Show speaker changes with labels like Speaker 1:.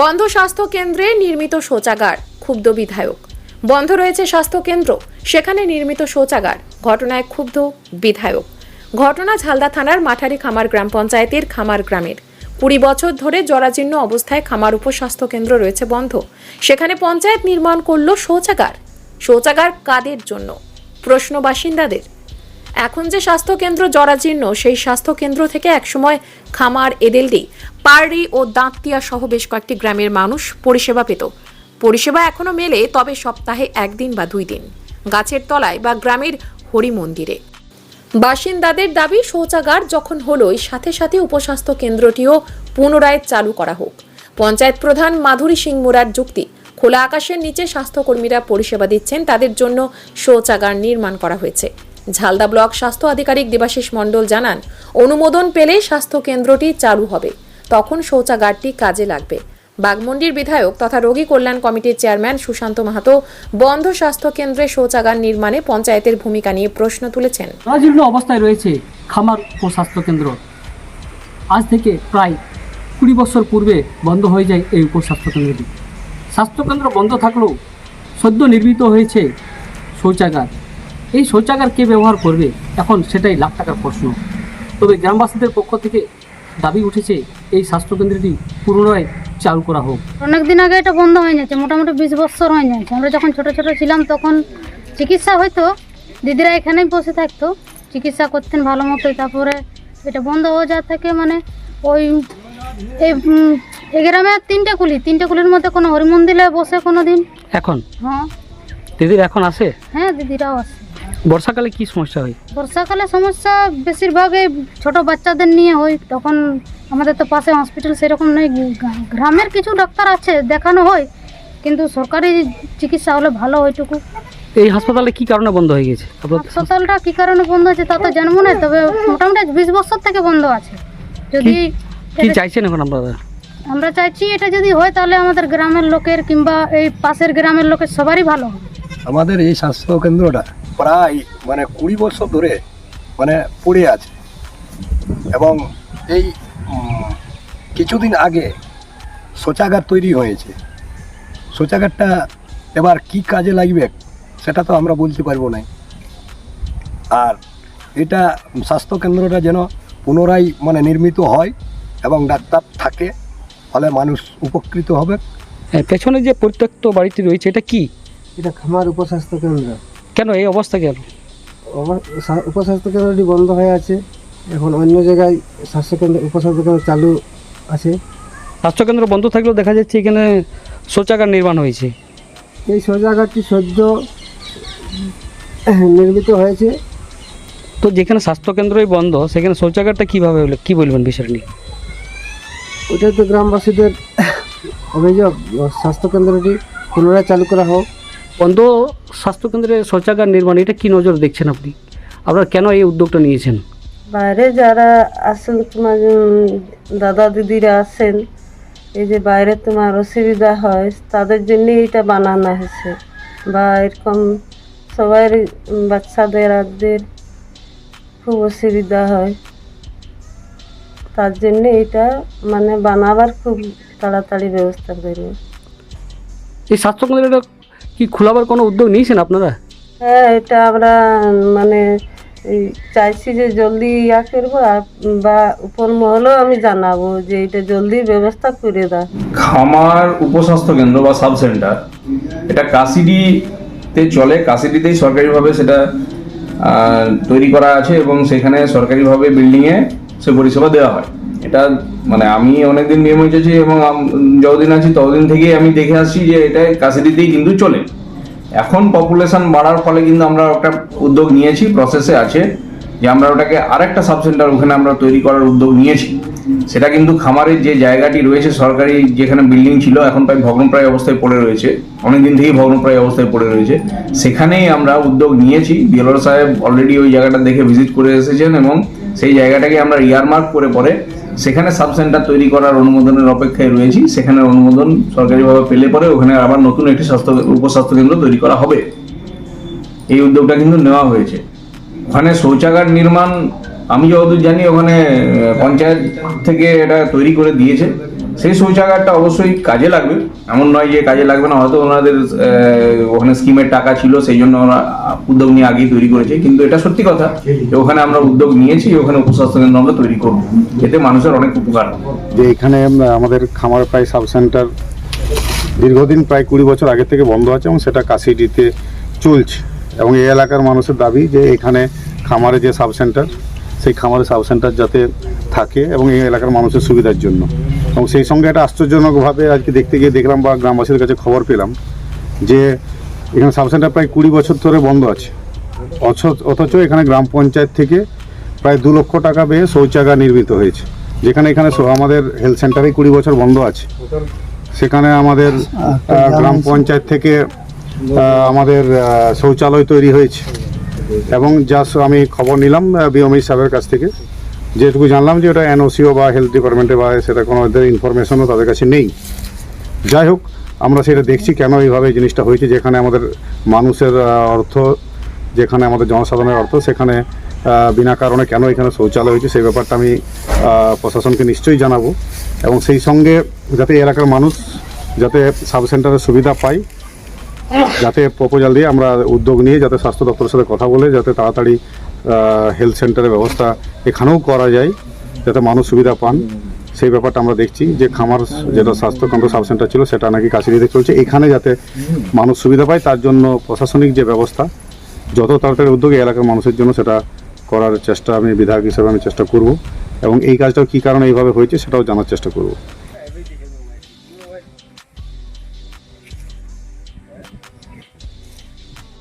Speaker 1: বন্ধ স্বাস্থ্য কেন্দ্রে নির্মিত শৌচাগার, ক্ষুব্ধ বিধায়ক। বন্ধ রয়েছে স্বাস্থ্য কেন্দ্র, সেখানে নির্মিত শৌচাগার, ঘটনায় ক্ষুব্ধ বিধায়ক। ঘটনা ঝালদা থানার মাঠারি খামার গ্রাম পঞ্চায়েতের খামার গ্রামের। কুড়ি বছর ধরে জরাজীর্ণ অবস্থায় খামার উপস্বাস্থ্য কেন্দ্র রয়েছে বন্ধ। সেখানে পঞ্চায়েত নির্মাণ করল শৌচাগার। শৌচাগার কাদের জন্য? প্রশ্ন বাসিন্দাদের। এখন যে স্বাস্থ্যকেন্দ্র জরাজীর্ণ, সেই স্বাস্থ্যকেন্দ্র থেকে একসময় খামার, এদেলডি পারড়ি ও দাঁতিয়া সহ বেশ কয়েকটি গ্রামের মানুষ পরিষেবা পেত পরিষেবা এখনও মেলে, তবে সপ্তাহে একদিন বা দুই দিন। গাছের তলায় বা গ্রামের হরি মন্দিরে। বাসিন্দাদের দাবি, শৌচাগার যখন হলোই, সাথে সাথে উপস্বাস্থ্য কেন্দ্রটিও পুনরায় চালু করা হোক। পঞ্চায়েত প্রধান মাধুরী সিং মুরার যুক্তি, খোলা আকাশের নিচে স্বাস্থ্যকর্মীরা পরিষেবা দিচ্ছেন, তাদের জন্য শৌচাগার নির্মাণ করা হয়েছে। ঝালদা ব্লক স্বাস্থ্য আধিকারিক দেবাশিস মণ্ডল জানান, অনুমোদন পেলে স্বাস্থ্য কেন্দ্রটি চালু হবে। তখন শৌচাগারটি কাজে লাগবে। বাগমন্ডির বিধায়ক তথা রোগী কল্যাণ কমিটির চেয়ারম্যান সুশান্ত মাহাতো বন্ধ স্বাস্থ্য কেন্দ্রে শৌচাগার নির্মাণে পঞ্চায়েতের ভূমিকা নিয়ে প্রশ্ন তুলেছেন।
Speaker 2: অবস্থায় রয়েছে খামার ও স্বাস্থ্যকেন্দ্র আজ থেকে প্রায় কুড়ি বছর পূর্বে বন্ধ হয়ে যায় এই উপস্বাস্থ্য কেন্দ্রটি। স্বাস্থ্যকেন্দ্র বন্ধ থাকলেও সদ্য নির্মিত হয়েছে শৌচাগার। এই শৌচাগার কে ব্যবহার করবে? এখন সেটাই লাখ টাকার প্রশ্ন। তবে গ্রামবাসীদের পক্ষ থেকে দাবি উঠেছে এই স্বাস্থ্যকেন্দ্রটি পুনরায় চালু করা হোক।
Speaker 3: অনেক দিন আগে এটা বন্ধ হয়ে যাচ্ছে মোটামুটি বিশ বছর হয়ে যাচ্ছে আমরা যখন ছোট ছোট ছিলাম তখন চিকিৎসা হয়তো দিদিরা এখানেই বসে থাকতো চিকিৎসা করতেন ভালো মতোই তারপরে এটা বন্ধ হয়ে যাওয়া থেকে মানে ওই এই গ্রামে তিনটে কুলি তিনটে কুলির মধ্যে কোনো হরিমন্দিরে বসে কোনো দিন
Speaker 2: এখন?
Speaker 3: হ্যাঁ।
Speaker 2: দিদির এখন আসে
Speaker 3: হ্যাঁ দিদিরাও আসে
Speaker 2: বর্ষাকালে কি সমস্যা হয়?
Speaker 3: বর্ষাকালে সমস্যা বেশিরভাগ ছোট বাচ্চাদের নিয়ে হয়। তখন আমাদের তো পাশে হসপিটাল সেরকম নেই। গ্রামের কিছু ডাক্তার আছে দেখানো হয়। কিন্তু সরকারি চিকিৎসা হলে ভালো ওইটুকু
Speaker 2: এই হাসপাতালে কি কারণে বন্ধ হয়ে গেছে?
Speaker 3: হাসপাতালটা কি কারণে বন্ধ আছে তা তো জানব না তবে মোটামুটি বিশ বছর থেকে বন্ধ আছে। যদি
Speaker 2: কি চাইছেন এখন আপনারা?
Speaker 3: আমরা চাইছি এটা যদি হয় তাহলে আমাদের গ্রামের লোকের কিংবা এই পাশের গ্রামের লোকের সবারই ভালো হবে।
Speaker 4: আমাদের এই স্বাস্থ্য কেন্দ্রটা প্রায় মানে কুড়ি বছর ধরে মানে পড়ে আছে। এবং এই কিছুদিন আগে শৌচাগার তৈরি হয়েছে। শৌচাগারটা এবার কি কাজে লাগবে সেটা তো আমরা বলতে পারব না। আর এটা স্বাস্থ্য কেন্দ্রটা যেন পুনরায় মানে নির্মিত হয় এবং ডাক্তার থাকে ফলে মানুষ উপকৃত হবে।
Speaker 2: হ্যাঁ, পেছনে যে পরিত্যক্ত বাড়িটি রয়েছে এটা কি?
Speaker 5: এটা খামার উপস্বাস্থ্য কেন্দ্র।
Speaker 2: কেন এই অবস্থা কেন?
Speaker 5: উপস্বাস্থ্য কেন্দ্রটি বন্ধ হয়ে আছে। এখন অন্য জায়গায় স্বাস্থ্যকেন্দ্র উপস্বাস্থ্য কেন্দ্র চালু আছে।
Speaker 2: স্বাস্থ্যকেন্দ্র বন্ধ থাকলেও দেখা যাচ্ছে এখানে শৌচাগার নির্মাণ হয়েছে।
Speaker 5: এই শৌচাগারটি সদ্য নির্মিত হয়েছে।
Speaker 2: তো যেখানে স্বাস্থ্যকেন্দ্রই বন্ধ সেখানে শৌচাগারটা কীভাবে হলো কী বলবেন বিষয়টা নিয়ে?
Speaker 5: ওটা তো গ্রামবাসীদের অভিযোগ। স্বাস্থ্যকেন্দ্রটি পুনরায় চালু করা হোক।
Speaker 2: বন্ধ স্বাস্থ্যকেন্দ্রে শৌচাগার নির্মাণ এটা কি নজর দেখছেন আপনি? আপনারা কেন এই উদ্যোগটা নিয়েছেন?
Speaker 6: বাইরে যারা আসেন তোমার দাদা দিদিরা আসেন এই যে বাইরে তোমার অসুবিধা হয় তাদের জন্য এটা বানানো হয়েছে। বা এরকম সবাই বাচ্চাদের আদের খুব অসুবিধা হয়। তার জন্য এটা মানে বানাবার খুব তাড়াতাড়ি ব্যবস্থা করবে
Speaker 2: এই স্বাস্থ্যকেন্দ্রটা কি খোলাবার কোনো উদ্যোগ নিয়েছেন আপনারা?
Speaker 6: হ্যাঁ এটা আমরা মানে এই চাইছি যে জলদি ইয়া করব বা উপর মহলেও আমি জানাব যে এটা জলদি ব্যবস্থা করে দাও।
Speaker 7: খামার উপস্বাস্থ্য কেন্দ্র বা সাব সেন্টার এটা কাসিডিতে চলে কাসিডিতেই সরকারিভাবে সেটা তৈরি করা আছে এবং সেখানে সরকারিভাবে বিল্ডিংয়ে সে পরিষেবা দেওয়া হয়। এটা মানে আমি অনেকদিন নিয়মিত আছি এবং যতদিন আছি ততদিন থেকেই আমি দেখে আসছি যে এটা কাসিডিতেই কিন্তু চলে। এখন পপুলেশন বাড়ার ফলে কিন্তু আমরা একটা উদ্যোগ নিয়েছি প্রসেসে আছে যে আমরা ওটাকে আরেকটা সাব সেন্টার ওখানে আমরা তৈরি করার উদ্যোগ নিয়েছি। সেটা কিন্তু খামারের যে জায়গাটি রয়েছে, সরকারি যেখানে বিল্ডিং ছিল, এখন প্রায় ভগ্নপ্রায় অবস্থায় পড়ে রয়েছে। অনেকদিন থেকেই ভগ্নপ্রায় অবস্থায় পড়ে রয়েছে। সেখানেই আমরা উদ্যোগ নিয়েছি। বিএলওর সাহেব অলরেডি ওই জায়গাটা দেখে ভিজিট করে এসেছেন এবং সেই জায়গাটাকে আমরা ইয়ারমার্ক করে পরে সেখানে সাব সেন্টার তৈরি করার অনুমোদনের অপেক্ষায় রয়েছি। সেখানে অনুমোদন সরকারিভাবে পেলে পরে ওখানে আবার নতুন একটি স্বাস্থ্য, উপস্বাস্থ্য কেন্দ্র তৈরি করা হবে। এই উদ্যোগটা কিন্তু নেওয়া হয়েছে। ওখানে শৌচাগার নির্মাণ আমি যতদূর জানি ওখানে পঞ্চায়েত থেকে এটা তৈরি করে দিয়েছে। সেই শৌচাগারটা অবশ্যই কাজে লাগবে। এমন নয় যে কাজে লাগবে না, হয়তো ওনাদের ওখানে স্কিমের টাকা ছিল, সেই জন্য ওরা উদ্যোগ নিয়ে আগেই তৈরি করেছে। কিন্তু এটা সত্যি কথা যে ওখানে আমরা উদ্যোগ নিয়েছি, ওখানে উপস্বাস্থ্য কেন্দ্র আমরা তৈরি করব। এতে মানুষের অনেক উপকার
Speaker 8: যে এখানে আমাদের খামার প্রায় সাব সেন্টার দীর্ঘদিন প্রায় কুড়ি বছর আগে থেকে বন্ধ আছে এবং সেটা কাশিডিতে চলছে। এবং এই এলাকার মানুষের দাবি যে এখানে খামারে যে সাব সেন্টার, সেই খামারে সাব সেন্টার যাতে থাকে এবং এই এলাকার মানুষের সুবিধার জন্য। এবং সেই সঙ্গে একটা আশ্চর্যজনকভাবে আজকে দেখতে গিয়ে দেখলাম বা গ্রামবাসীর কাছে খবর পেলাম যে এখানে সাব সেন্টার প্রায় কুড়ি বছর ধরে বন্ধ আছে। অথচ এখানে গ্রাম পঞ্চায়েত থেকে প্রায় দু লক্ষ টাকা পেয়ে শৌচাগার নির্মিত হয়েছে। যেখানে এখানে আমাদের হেলথ সেন্টারে কুড়ি বছর বন্ধ আছে। সেখানে আমাদের গ্রাম পঞ্চায়েত থেকে আমাদের শৌচালয় তৈরি হয়েছে। এবং যা আমি খবর নিলাম বিওমি সাহেবের কাছ থেকে। যেটুকু জানলাম যে ওটা এনওসিও বা হেলথ ডিপার্টমেন্টে বা সেটা কোনো ইনফরমেশনও তাদের কাছে নেই। যাই হোক, আমরা সেটা দেখছি কেন এইভাবে এই জিনিসটা হয়েছে। যেখানে আমাদের মানুষের অর্থ, যেখানে আমাদের জনসাধারণের অর্থ, সেখানে বিনা কারণে কেন এখানে শৌচালয় হয়েছে, সেই ব্যাপারটা আমি প্রশাসনকে নিশ্চয়ই জানাব। এবং সেই সঙ্গে যাতে এলাকার মানুষ যাতে সাব সেন্টারের সুবিধা পায়, যাতে প্রপোজাল দিয়ে আমরা উদ্যোগ নিয়ে যাতে স্বাস্থ্য দপ্তরের সাথে কথা বলে যাতে তাড়াতাড়ি হেলথ সেন্টারের ব্যবস্থা এখানেও করা যায় যাতে মানুষ সুবিধা পান। সেই ব্যাপারটা আমরা দেখছি যে খামার যেটা স্বাস্থ্যকেন্দ্র সাব সেন্টার ছিল সেটা নাকি কাছিরিতে চলছে। এখানে যাতে মানুষ সুবিধা পায়, তার জন্য প্রশাসনিক যে ব্যবস্থা, যত তাড়াতাড়ি উদ্যোগে এলাকার মানুষের জন্য সেটা করার চেষ্টা আমি বিধায়ক হিসেবে আমি চেষ্টা করব এবং এই কাজটাও কী কারণে এইভাবে হয়েছে সেটাও জানার চেষ্টা করব।